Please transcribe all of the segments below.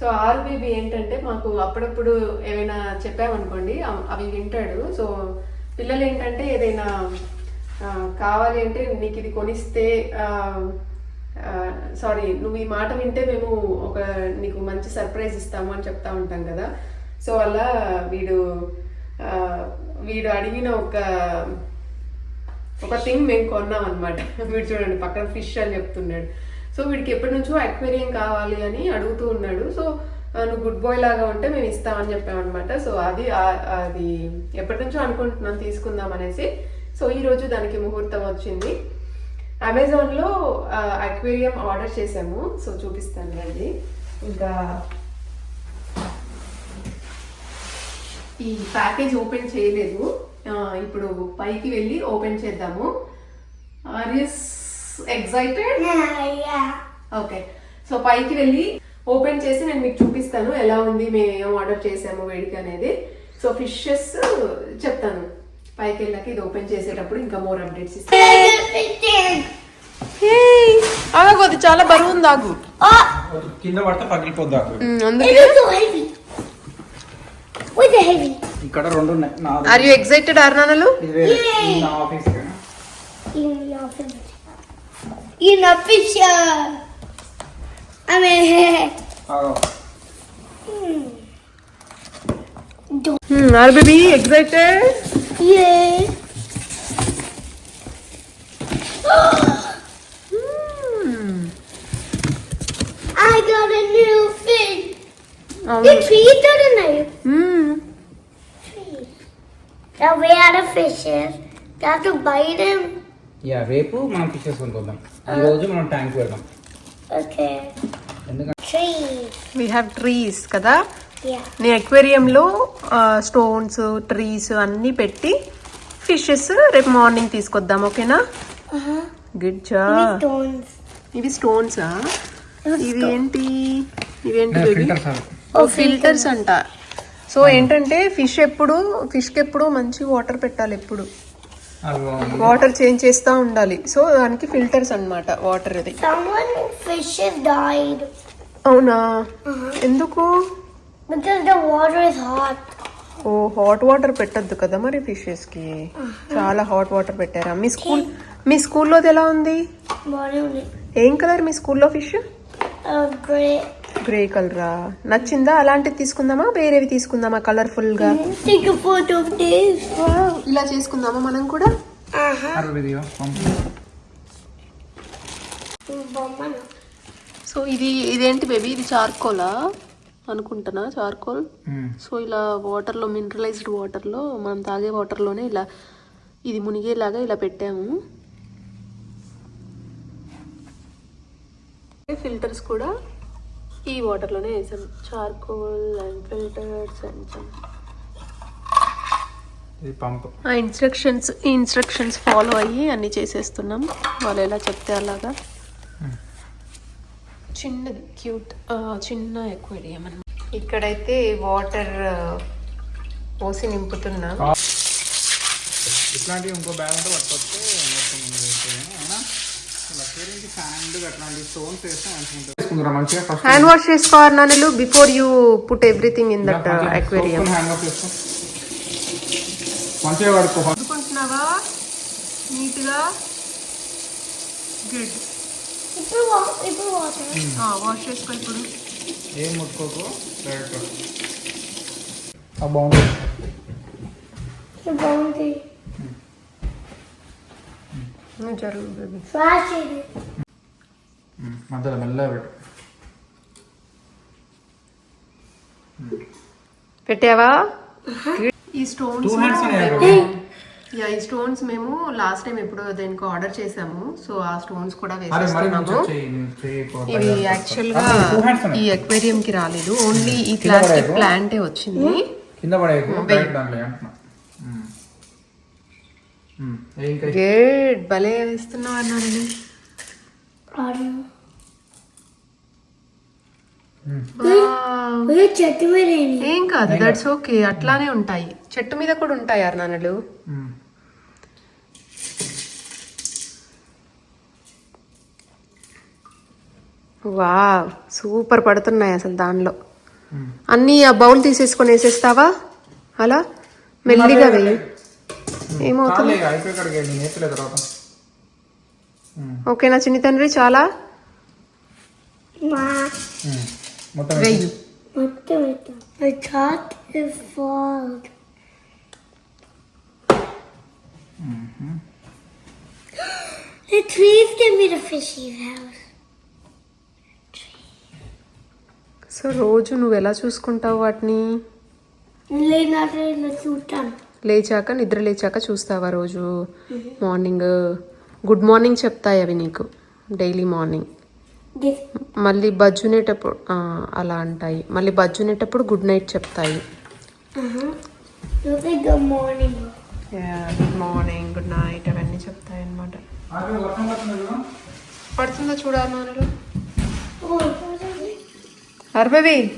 So ఆరు ఏంటంటే మాకు అప్పుడప్పుడు ఏమైనా చెప్పామనుకోండి అవి వింటాడు. సో పిల్లలు ఏంటంటే ఏదైనా కావాలి అంటే నీకు ఇది కొనిస్తే సారీ నువ్వు ఈ మాట వింటే మేము ఒక నీకు మంచి సర్ప్రైజ్ ఇస్తాము అని చెప్తా ఉంటాం కదా. సో అలా వీడు వీడు అడిగిన ఒక ఒక థింగ్ మేము కొన్నాం అనమాట వీడు చూడండి పక్కన ఫిష్ అని చెప్తున్నాడు. సో వీడికి ఎప్పటి నుంచో అక్వేరియం కావాలి అని అడుగుతూ ఉన్నాడు. సో నువ్వు గుడ్ బాయ్ లాగా ఉంటే మేము ఇస్తామని చెప్పామన్నమాట. సో అది అది ఎప్పటి నుంచో అనుకుంటున్నాం తీసుకుందాం అనేసి. సో ఈరోజు దానికి ముహూర్తం వచ్చింది. అమెజాన్లో అక్వేరియం ఆర్డర్ చేసాము సో చూపిస్తాను రండి. ఇంకా ఈ ప్యాకేజ్ ఓపెన్ చేయలేదు. ఇప్పుడు పైకి వెళ్ళి ఓపెన్ చేద్దాము. ఆర్ఎస్ ఎక్సైటెడ్ ఓకే సో పైకి వెళ్ళి ఓపెన్ చేసి నేను మీకు చూపిస్తాను ఎలా ఉంది మేము ఏం ఆర్డర్ చేసాము వేడికి అనేది. సో ఫిషెస్ చెప్తాను. పైకి వెళ్ళాక ఇది ఓపెన్ చేసేటప్పుడు ఇంకా మోర్ అప్డేట్స్ ఇస్తాను. ఆగదు చాలా బరువు ఉంది ఆగు. కింద పడితే పగిలిపోద్దా అందుకే. ఇక్కడ రెండు ఉన్నాయి. నా ఆర్ యు ఎక్సైటెడ్ అర్నానలు ఇది office In a picture. I mean, are baby excited yeah. I got a new fish. The tree got a new tree. Now we are the fishes. Got to bite him. Yeah రేపు మనం fishes కొనుక్కోద్దాం ఈ రోజు మనం tank. ఎందుకంటే. We have trees కదా? Yeah. నీ అక్వేరియంలో స్టోన్స్ ట్రీస్ అన్నీ పెట్టి ఫిషెస్ రేపు మార్నింగ్ తీసుకొద్దాం ఓకేనా? Uh-huh. గుడ్ జా Stones. ఇవి స్టోన్సా ఇవి ఏంటి ఇవేంటి? ఓ ఫిల్టర్స్ అంట. సో ఏంటంటే ఫిష్ ఎప్పుడు ఫిష్కి ఎప్పుడు మంచి వాటర్ పెట్టాలి ఎప్పుడు. వాటర్ చేంజ్ చేస్తూ ఉండాలి. సో దానికి ఫిల్టర్స్ అన్నమాట వాటర్ అది అవునా? ఎందుకు? Is hot. Oh hot water పెట్టద్దు కదా మరి ఫిషెస్కి చాలా హాట్ వాటర్ పెట్టారా? మీ స్కూల్ మీ స్కూల్లోది ఎలా ఉంది? ఏం కలర్ మీ స్కూల్లో ఫిష్? A gray. గ్రే కలరా నచ్చిందా? అలాంటివి తీసుకుందామా? వేరేవి తీసుకుందామా కలర్ఫుల్గా. ఇలా చేసుకుందామా మనం కూడా. సో ఇది ఇదేంటి బేబీ? ఇది చార్కోలా? అనుకుంటున్నా చార్కోల్. ఉమ్. సో ఇలా వాటర్లో మినరలైజ్డ్ వాటర్లో మనం తాగే వాటర్లోనే ఇలా ఇది మునిగేలాగా ఇలా పెట్టాము. ఫిల్టర్స్ కూడా? ఈ వాటర్లోనే వేసాం. చార్కోల్ అండ్ ఫిల్టర్స్ అండ్ ఆ ఇన్స్ట్రక్షన్స్ ఈ ఇన్స్ట్రక్షన్స్ ఫాలో అయ్యి అన్ని చేసేస్తున్నాం. వాళ్ళు ఎలా చెప్తే అలాగా. చిన్నది క్యూట్ చిన్న ఎక్వేరియం అన్నమాట. ఇక్కడైతే వాటర్ పోసి నింపుతున్నాం. ఇట్లాంటివి ఇంకో బ్యాగ్ ఉంటే పట్టుకొస్తే హ్యాండ్ వాష్ చేసుకోవాలి నాన్నలు before you put everything in that aquarium hand wash చేసుకో మంచిగా పడుకో అనుకుంటున్నావా నీట్గా good People wa- people water. Wash చేసుకో ఇప్పుడు ఏం ముట్టుకోకు డైరెక్ట్ ఆ బాగుంది. జరుగు బేబీ మధ్యలో మెల్లగా పెట్టు. పెట్టావా? ఈ స్టోన్స్ యా ఈ స్టోన్స్ మేము లాస్ట్ టైం ఎప్పుడో దేనికి ఆర్డర్ చేసాము. సో ఆ స్టోన్స్ కూడా వేసేస్తున్నాము. ఇవి పైకి యాక్చువల్గా అరే, two hands ఉన్నాయి. ఈ అక్వేరియం కి రాలేదు. ఓన్లీ ఈ ప్లాస్టిక్. ప్లాంటే వచ్చింది. కింద పడేయకు డైరెక్ట్ దాంట్లో అంటున్నా ఉమ్. ఉమ్, ఏ ఇంకా గేట్ భలే వేస్తున్నావు Amy. ఏం కాదు దట్స్ ఓకే అట్లానే ఉంటాయి. చెట్టు మీద కూడా ఉంటాయి అర్నానలు. వావ్ సూపర్ పడుతున్నాయి అసలు దానిలో. అన్నీ ఆ బౌల్ తీసేసుకొని వేసేస్తావా? అలా? మెల్లిగా వేయి. ఏమవుతుంది? నేను తర్వాత. ఓకేనా చిన్ని తండ్రి చాలా? వెయ్యి. The trees give me the fishy house. So రోజు నువ్వు ఎలా చూసుకుంటావు వాటిని? ఇలా చూస్తాను లేచాక నిద్ర లేచాక చూస్తావా రోజు? మార్నింగ్ గుడ్ మార్నింగ్ చెప్తాయి అవి నీకు డైలీ మార్నింగ్. మళ్ళీ బజ్జునేటప్పుడు అలా అంటాయి. మళ్ళీ బజ్జునేటప్పుడు గుడ్ నైట్ చెప్తాయి. good morning. Good morning. Good night అవన్నీ చెప్తాయి అనమాట పడుతుంది చూడాలి Oh, అర్బవి?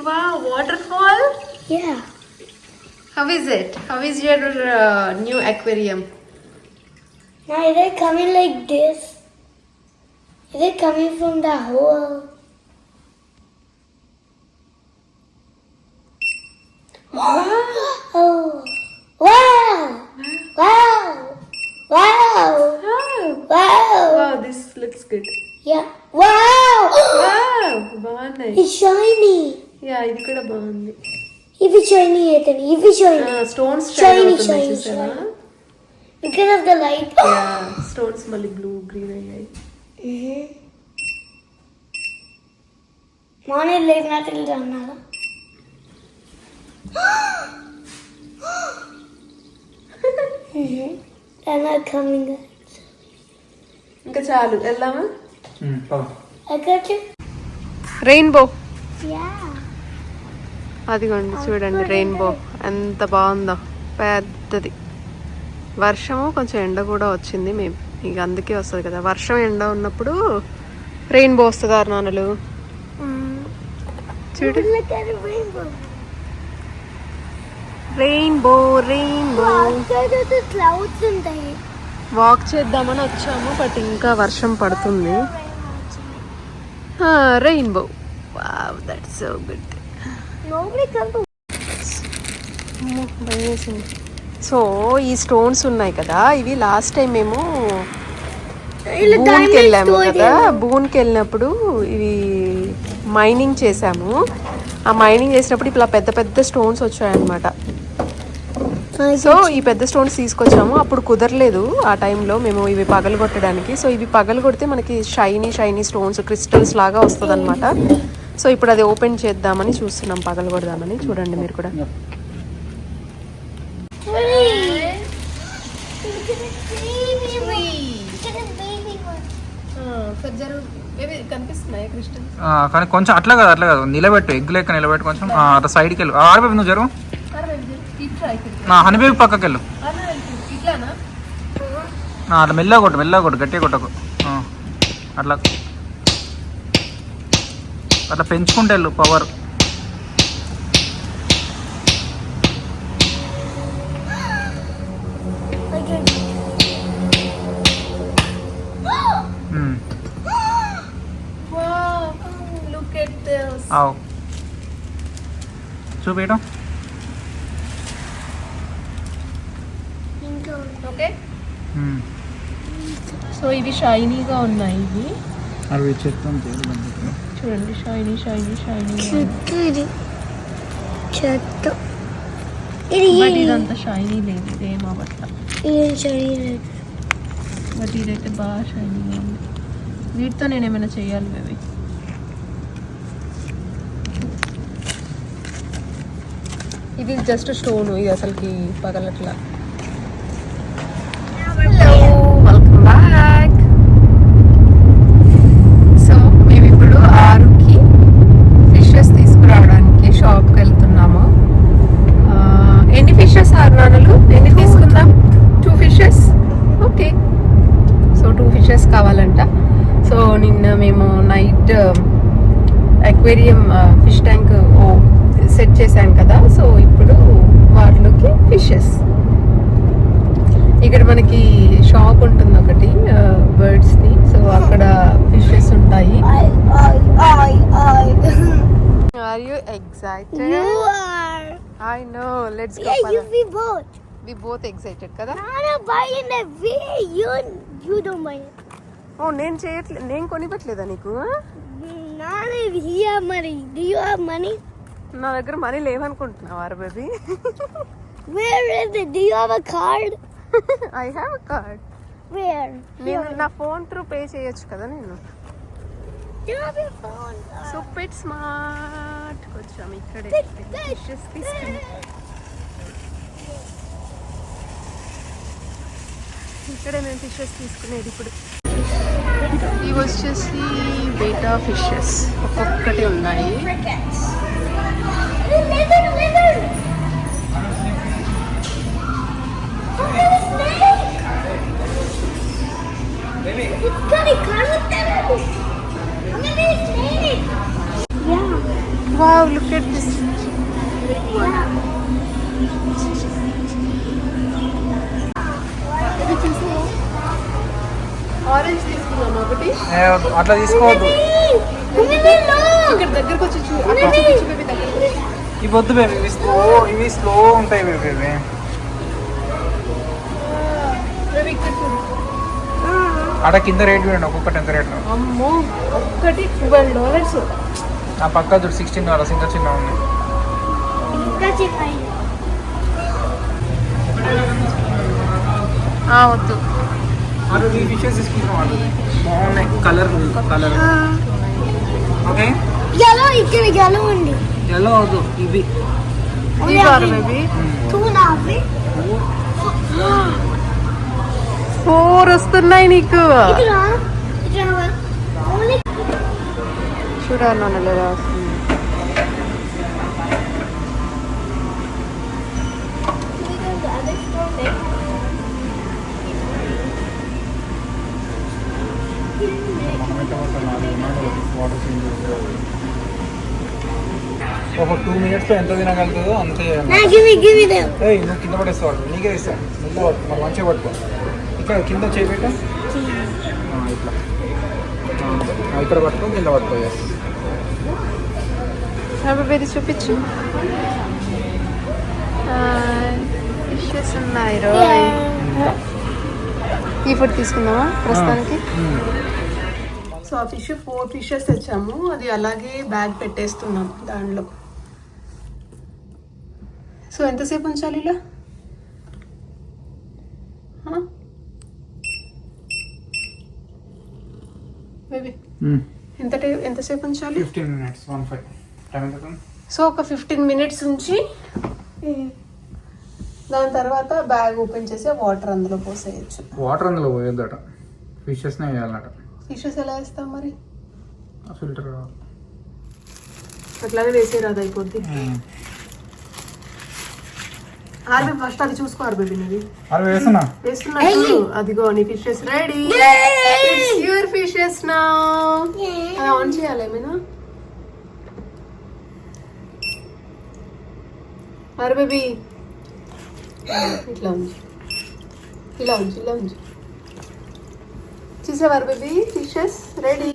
వా waterfall? yeah. How is it how is your new aquarium Now is it coming like this? Is it coming from the hole? Oh! Wow! Wow! Wow! Wow! This looks good Yeah. Wow! బాగున్నాయి It's shiny. Yeah ఇది కూడా బాగుంది If it's shiny, Ethan. If it's shiny. Stones Shiny, shiny, shiny. Because of the light. Yeah stones మళ్ళీ blue green అయ్యాయి Mm-hmm. Morning లేచినట్టు అన్నారా They're not coming. ఇంకా చాలు వెళ్దామా ఉమ్, పద. I got you. Rainbow Yeah. అదిగోండి చూడండి రెయిన్బో. ఎంత బాగుందో. పెద్దది. వర్షము కొంచెం ఎండ కూడా వచ్చింది మేము ఇక అందుకే వస్తుంది కదా. వర్షం ఎండ ఉన్నప్పుడు రెయిన్బో వస్తుంది అరుణానులు చూడు. రెయిన్బో. రెయిన్బో. వాక్ చేద్దామని వచ్చాము బట్ ఇంకా వర్షం పడుతుంది. Rainbow wow that's so good so ఈ స్టోన్స్ ఉన్నాయి కదా ఇవి లాస్ట్ టైం మేము బూన్కి వెళ్ళాము కదా బూన్కి వెళ్ళినప్పుడు ఇవి మైనింగ్ చేసాము ఆ మైనింగ్ చేసినప్పుడు ఇలా పెద్ద పెద్ద స్టోన్స్ వచ్చాయన్నమాట. సో ఈ పెద్ద స్టోన్స్ తీసుకొచ్చాము. అప్పుడు కుదరలేదు ఆ టైంలో మేము ఇవి పగలు కొట్టడానికి సో ఇవి పగలు కొడితే మనకి షైనీ షైనీ స్టోన్స్ క్రిస్టల్స్ లాగా వస్తుంది సో ఇప్పుడు అది ఓపెన్ చేద్దామని చూస్తున్నాం పగలు కొడదామని. చూడండి మీరు కూడా. కానీ కొంచెం అట్లా కాదు అట్లా కాదు. నిలబెట్టు ఎగ్ లెక్క నిలబెట్టు కొంచెం. ఆ, అట్లా సైడ్కి వెళ్ళు. ఆడబేబీ నువ్వు జరుగు. నా హనీబేబీ పక్కకి వెళ్ళు. అట్లా మెల్లగా కొట్టు మెల్లగా కొట్టు గట్టిగా కొట్టకు. ఆ, అట్లా. అట్లా పెంచుకుంటే వెళ్ళు పవర్ ఆవు Bingo. ఓకే సో ఇవి షైనీగా ఉన్నాయి. ఇవి అవి చెప్తాం చూడండి. షైనీ షైనీ షైనీ చెట్టు ఇది చెట్టు. ఇది ఇదంతా షైనీ లేదు. ఇదేం అవ్వట్ల ఏం శరీరం బట్ ఇదైతే బాగా షైనీగా ఉంది. వీటితో నేను ఏమైనా చేయాలి బేబీ ఇది జస్ట్ స్టోన్ ఇది అసలుకి పగలట్లా వెల్కమ్ బ్యాక్ సో మేము ఇప్పుడు ఆరుకి ఫిషెస్ తీసుకురావడానికి షాప్కి వెళ్తున్నాము ఆ, ఎన్ని ఫిషెస్ ఆరు నాన్నలు ఎన్ని తీసుకుందాం two fishes okay so two fishes కావాలంట సో నిన్న మేము night aquarium fish tank set చేశాం కదా సో ఇప్పుడు వాటిలోకి ఫిషెస్ ఇక్కడ మనకి షాప్ ఉంటుంది ఒకటి బర్డ్స్ ది. సో అక్కడ ఫిషెస్ ఉంటాయి. Are you excited you are I know let's we both we both excited కదా? Are I బైన్ a we you do my ఓ నేను చేయట్లే నేను కొనిపెట్టలేదా నీకు? నానే హియర్ మరి డు యు హావ్ మనీ నా దగ్గర మనీ లేవనుకుంటున్నా వారు baby where is the do card I have card Where? నేను నా ఫోన్ త్రూ పే చేయొచ్చు కదా నేను phone. సూపర్ స్మార్ట్ వచ్చాము ఇక్కడే ఇక్కడే మేము ఫిషెస్ తీసుకునేది ఇప్పుడు. ఇవి వచ్చేసి బేటా ఫిషెస్ ఒక్కొక్కటి ఉన్నాయి. ఆరెంజ్ తీసుకున్నాం ఒకటి. ఏ వద్దు, అట్లా తీసుకోవద్దు. look. ఇక్కడ దగ్గరకు వచ్చి. ఇవి వద్దు బేబీ. ఇవి స్లో ఇవి స్లో ఉంటాయి బేబీ. అక్కడ కింద రేట్ చూడండి ఒక్కొక్కటి ఎంత రేట్? అమ్మో ఒక్కటి ట్వెల్వ్ డాలర్స్ ఆ పక్క చూడు సిక్స్టీన్ డాలర్స్ ఇంకా చిన్న ఉంది. it, fine. వద్దు. ఈ ఫిషెస్ తీసుకుంటాం బాగున్నాయి. Colour colour okay? Yellow, ఇక్కడ yellow ఉంది. ఎలా వద్దు ఇవి. ఇవి కాదు baby Two and a half. eh? Four వస్తున్నాయి నీకు ఇక్కడ ఇక్కడ only చూడాలి నన్ను లేదా వస్తుంది ఒక టూ మినిట్స్లో ఎంత తినగలుగుతుందో అంతే Now give me, give me them. ఏయ్ నువ్వు కింద పడేస్తావు నీకే ఇస్తాను ముందు పట్టుకో మరి మంచిగా పట్టుకో ఇక్కడ కింద చేపెట్ట. ఇట్లా. ఆ, ఇక్కడ పట్టుకో కింద పట్టుకో yes. బేబీ చూపించు ఫిషెస్ ఉన్నాయి. ఈ ఫుడ్ తీసుకుందామా ప్రస్తుతానికి. సో ఆ ఫిష్ ఫోర్ ఫిషెస్ తెచ్చాము. అది అలాగే బ్యాగ్ పెట్టేస్తున్నాం దానిలో సో ఎంతసేపు ఉంచాలి ఇలా? బేబీ. మ్మ్. ఎంత ఎంతసేపు ఉంచాలి? Fifteen minutes one five time? So ఒక ఫిఫ్టీన్ మినిట్స్ ఉంచి దాని తర్వాత బ్యాగ్ ఓపెన్ చేసి వాటర్ అందులో పోసేయచ్చు. వాటర్ అందులో పోయొద్దట. ఫిషెస్నే వేయాలన్నట ఫిషెస్ ఎలా వేస్తాం మరి? ఫిల్టర్ అట్లాగే వేసేరాదు అయిపోద్ది. ఆర్బీ ఫస్ట్ అది చూసుకో వేస్తున్నా? అదిగో నీ ఫిషెస్ రెడీ యూర్ ఫిషెస్ నా ఆన్ చేయాలి ఏమైనా? ఇట్లా ఉంచు. ఇలా ఉంచు ఇలా ఉంచు. చూసావారు బేబీ? Fishes ready